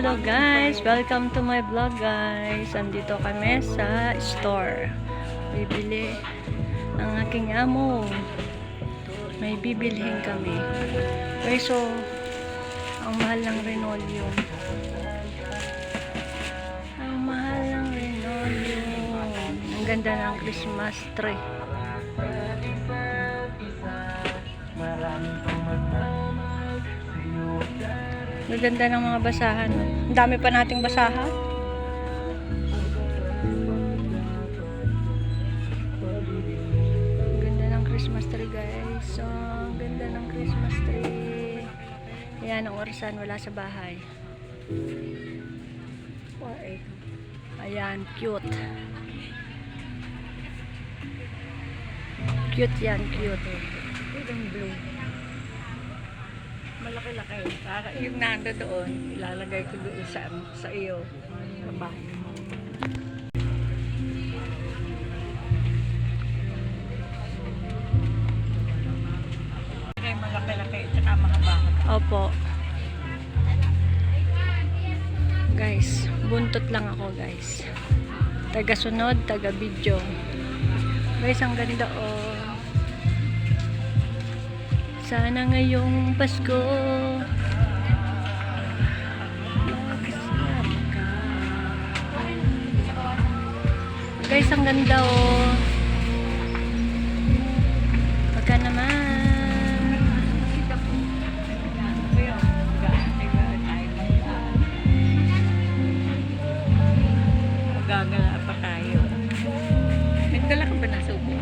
hello guys! Welcome to my vlog guys! Andito kami sa store. Bibili ang aking amo. May bibilhin kami. Okay, so, ang mahal ng Renolyo. Ang mahal ng Renolyo. Ang ganda ng Christmas tree. Maganda ng mga basahan. Ang dami pa nating basahan. Ang ganda ng Christmas tree guys. So, ang ganda ng Christmas tree. Ayan, ang orasan wala sa bahay. Ayan, cute. Cute yan, cute. Yung blue. Malaki-laki. Para yung nando doon, ilalagay ko doon sa, sa iyo. Sa bahay malaki-laki at saka mahaba. Opo. Guys, buntot lang ako guys. Taga sunod, taga video. Guys, ang ganda oh. Sana ngayong Pasko. Guys, ang ganda oh. Pagka naman. Magagala pa tayo. Nagdala ka ba ng subo?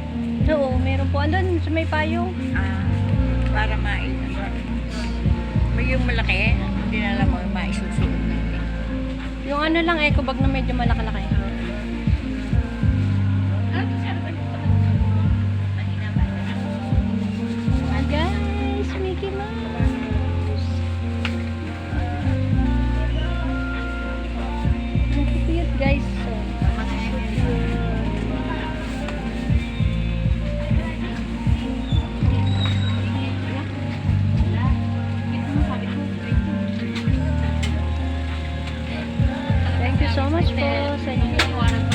Oo, meron po. Andun sa may payo. Ah, para mai yung malaki, dinala mo yung maisusunod natin. Yung ano lang, eco bag na medyo malaki-laki. Ah, guys, Mickey Mouse! Ang guys. so much for sa.